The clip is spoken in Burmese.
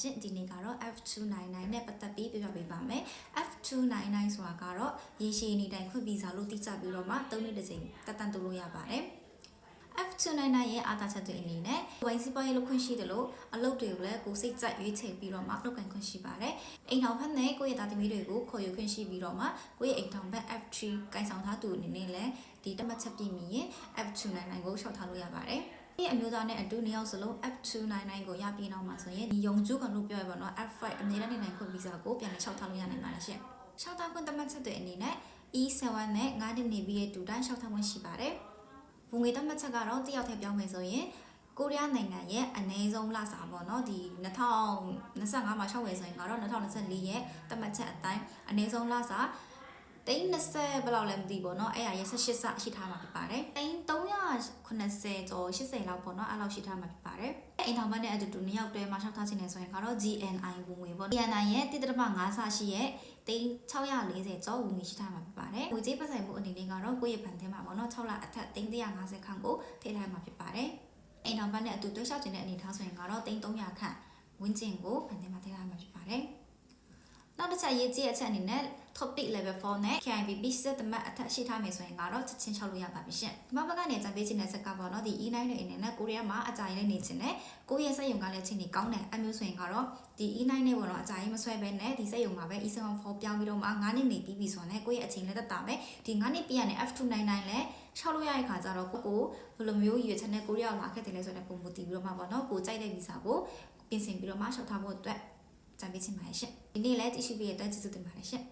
ရှင်ဒီနေ့ကတော့ F299 နဲ့ပတ်သက်ပြီးပြောပြပေးပါမယ် F299 ဆိုတာကတော့ရေရှည်နေတိုင်းခွင့်ဗီဇာလို့သိကြပြီးတော့မှ၃နှစ်တစ်ချိန်တက်တန်တိုးလို့ရပါတယ် F299 ရဲ့အာသာချက်တွေအနေနဲ့ဝိုင်းစီပွားရေးလုပ်ခွင့်ရှိတယ်လို့အလုပ်တွေကိုလည်းကိုယ်စိတ်ကြိုက်ရွေးချယ်ပြီးတော့မှလုပ်ကိုင်ခွင့်ရှိပါတယ်။အိမ်ထောင်ဖက်နဲ့ကိုယ့်ရဲ့သားသမီးတွေကိုခေါ်ယူခွင့်ရှိပြီးတော့မှကိုယ့်ရဲ့အိမ်ထောင်ဖက် F3 ကိုင်ဆောင်ထားသူအနေနဲ့လည်းဒီတတ်မှတ်ချက်ပြည့်မီရင် F299 ကိုရှောက်ထားလို့ရပါတယ်။ ။ဒီအမျိုးသားနဲ့အတူနှစ်ယောက်စလုံး F299 ကိုရပြီးနောက်မှာဆိုရင်ဒီယုံကျူးကလို့ပြောရပါတော့ F5 အမြဲတမ်းနေနိုင်ခွင့်ဗီဇာကိုပြန်လည်လျှောက်ထားလို့ရနိုင်ပါတယ်ရှင်။လျှောက်ထားခွင့်သတ်မှတ်ချက်တွေအနေနဲ့ E7 နဲ့9နှစ်နေပြီးရဲ့တူတိုင်းလျှောက်ထားခွင့်ရှိပါတယ်။ဝင်ငွေသတ်မှတ်ချက်ကတော့တယောက်ထည့်ပြောင်းမယ်ဆိုရင်ကိုရီးယားနိုင်ငံရဲ့အနည်းဆုံးလစာပေါ့နော်ဒီ2025မှာ6ဝယ်ဆိုရင်ကတော့2024ရဲ့တမတ်ချက်အတိုင်းအနည်းဆုံးလစာတိန်း20ဘယ်လောက်လဲမသိဘူးပေါ့နော်အဲ့ဒါရဲ့18ဆရှိထားမှာဖြစ်ပါတယ်တိန်း300 80ကျော်80လောက်ပေါ့နော်အဲ့လောက်ရှိထားမှာဖြစ်ပါတယ်အိမ်ထောင်ဘက်နဲ့အတူတူနှစ်ယောက်တည်းမှာရှောက်ထားခြင်းနေဆိုရင်ကတော့ GNI ဝင်ငွေပေါ့ GNI ရဲ့1.5ဆရှိရဲ့သိန်း640ကျော်ဝင်ငွေရှိထားမှာဖြစ်ပါတယ်ငွေကြေးပတ်ဆိုင်မှုအနေနဲ့ကတော့ကိုယ့်ရဲ့ဘဏ်ထဲမှာပေါ့နော်6လအထက်သိန်း150ခန့်ကိုထည့်ထားမှာဖြစ်ပါတယ်အိမ်ထောင်ဘက်နဲ့အတူတွဲရှောက်ခြင်းတဲ့အနေထားဆိုရင်ကတော့သိန်း300ခန့်ဝန်းကျင်ကိုဖန်တင်မှာထည့်ထားမှာဖြစ်ပါတယ် နောက်တစ်ချက်ရေးကြည့်အချက်အနေနဲ့ topic level 4နဲ့ KIVB စစ်တမတ်အထက်ရှိထားမယ်ဆိုရင်ကတော့ချက်ချင်းချောက်လို့ရပါပြီရှင့်။ဒီမှာဘက်ကနေကြံပေးခြင်းတဲ့စက်ကပေါ့နော်ဒီ E9 နဲ့အနေနဲ့ကိုရီးယားမှာအကြိုင်လေးနေခြင်းနဲ့ကိုယ့်ရဲ့စက်ရုံကလည်းချင်းနေကောင်းတယ်အမျိုးဆိုရင်ကတော့ဒီ E9 နဲ့ပေါ့နော်အကြိုင်မဆွဲဘဲနဲ့ဒီစက်ရုံမှာပဲ E74 ပြောင်းပြီးတော့မှ9နှစ်နေပြီးပြီဆိုတော့ねကိုယ့်ရဲ့အချိန်လည်းတက်တာပဲဒီ9နှစ်ပြည့်ရတဲ့ F299 လည်းချောက်လို့ရတဲ့ခါကျတော့ကိုကိုဘယ်လိုမျိုးရွေးချက်နဲ့ကိုရီးယားလာခဲ့တယ်လဲဆိုတဲ့ပုံမူတည်ပြီးတော့မှပေါ့နော်ကိုကြိုက်တဲ့ဗီဇာကိုပြင်ဆင်ပြီးတော့မှရှောက်ထားဖို့အတွက် ကြံပေးခြင်းပါရှင့်ဒီနေ့လည်းတ िश ပြီးရတဲ့ကျေးဇူးတင်ပါတယ်ရှင့်